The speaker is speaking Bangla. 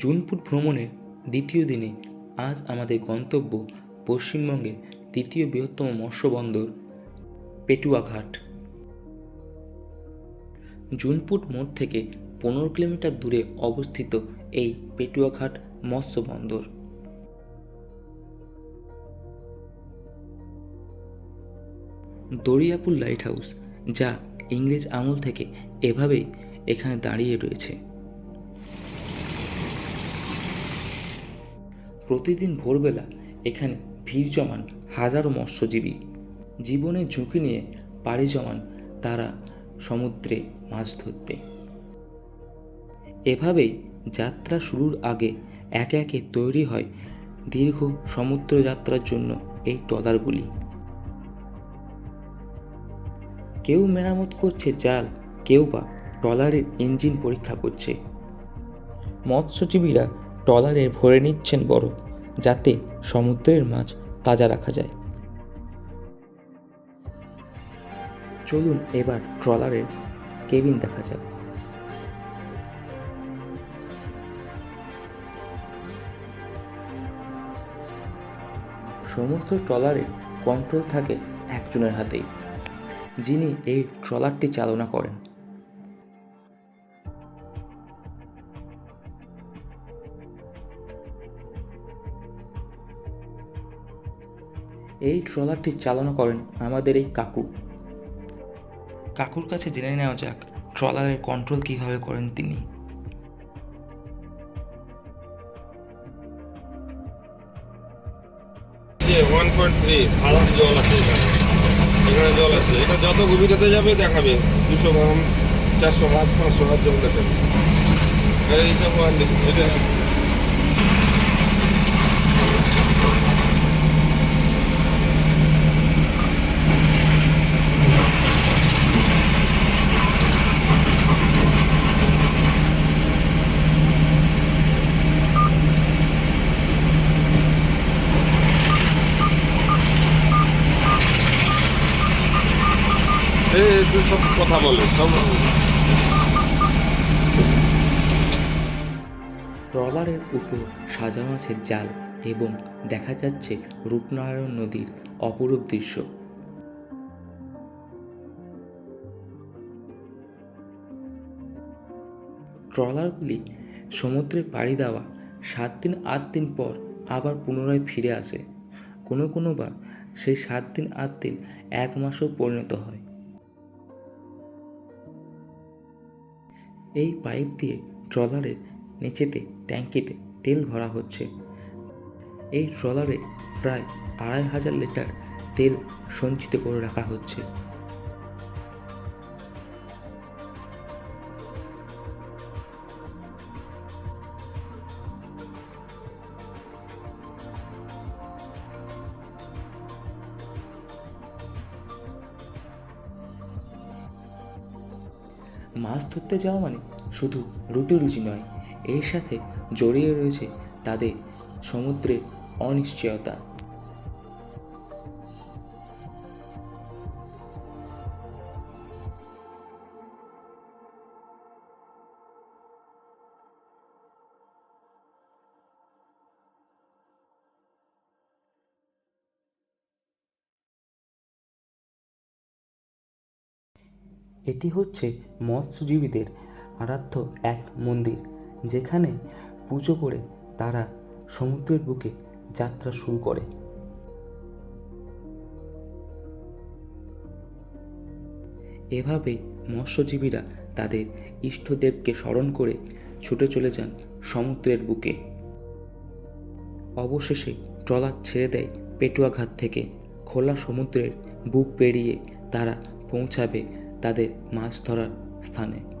জুনপুট ভ্রমণের দ্বিতীয় দিনে আজ আমাদের গন্তব্য পশ্চিমবঙ্গের তৃতীয় বৃহত্তম মৎস্য বন্দর পেটুয়াঘাট। জুনপুট মোড় থেকে পনেরো কিলোমিটার দূরে অবস্থিত এই পেটুয়াঘাট মৎস্য বন্দর দরিয়াপুর লাইট হাউস যা ইংরেজ আমল থেকে এভাবেই এখানে দাঁড়িয়ে রয়েছে। প্রতিদিন ভোরবেলা এখানে ভিড় জমান হাজারো মৎস্যজীবী। জীবনের ঝুঁকি নিয়ে পাড়ি জমান তারা সমুদ্রে মাছ ধরতে। এভাবেই যাত্রা শুরুর আগে একে একে তৈরি হয় দীর্ঘ সমুদ্র যাত্রার জন্য এই ট্রলারগুলি। কেউ মেরামত করছে জাল, কেউ বা ট্রলারের ইঞ্জিন পরীক্ষা করছে। মৎস্যজীবীরা ট্রলারে ভরে নিচ্ছেন বরফ, যাতে সমুদ্রের মাছ তাজা রাখা যায়। চলুন এবার ট্রলারের কেবিন দেখা যাক। সমস্ত ট্রলারে কন্ট্রোল থাকে একজনের হাতেই, যিনি এই ট্রলারটি চালনা করেন। এই ট্রলারটি চালনা করেন আমাদের এই কাকু। কাকুর কাছে জেনে নেওয়া যাক ট্রলারের কন্ট্রোল কীভাবে করেন তিনি। যে ওয়ান পয়েন্ট থ্রি আরাম জল আছে এখানে। জল আছে। এটা যত গভীরতে যাবে দেখাবে। দুশো গ্রাম চারশো হাত পাঁচশো হাত জল দেখাবে। এইসব এটা সব কথা বলে, সব ট্রলারের উপর সাজানো আছে জাল এবং দেখা যাচ্ছে রূপনারায়ণ নদীর অপরূপ দৃশ্য। ট্রলারগুলি সমুদ্রে পাড়ি দেওয়া সাত দিন, আট দিন পর আবার পুনরায় ফিরে আসে। কোনো কোনোবার সেই সাত দিন, আট দিন এক মাসেও পরিণত হয়। এই পাইপ দিয়ে ট্রলারের নিচেতে, ট্যাঙ্কিতে তেল ভরা হচ্ছে। এই ট্রলারে প্রায় আড়াই হাজার লিটার তেল সঞ্চিত করে রাখা হচ্ছে। মাছ ধরতে যাওয়া মানে শুধু রুটি রুচি নয়, এর সাথে জড়িয়ে রয়েছে তাদের সমুদ্রের অনিশ্চয়তা। এটি হচ্ছে মৎস্যজীবীদের আরাধ্য এক মন্দির, যেখানে পুজো করে তারা সমুদ্রের বুকে যাত্রা শুরু করে। এভাবেই মৎস্যজীবীরা তাদের ইষ্টদেবকে স্মরণ করে ছুটে চলে যান সমুদ্রের বুকে। অবশেষে ট্রলার ছেড়ে দেয় পেটুয়াঘাট থেকে। খোলা সমুদ্রের বুক পেরিয়ে তারা পৌঁছাবে তাদের মাছ ধরার স্থানে।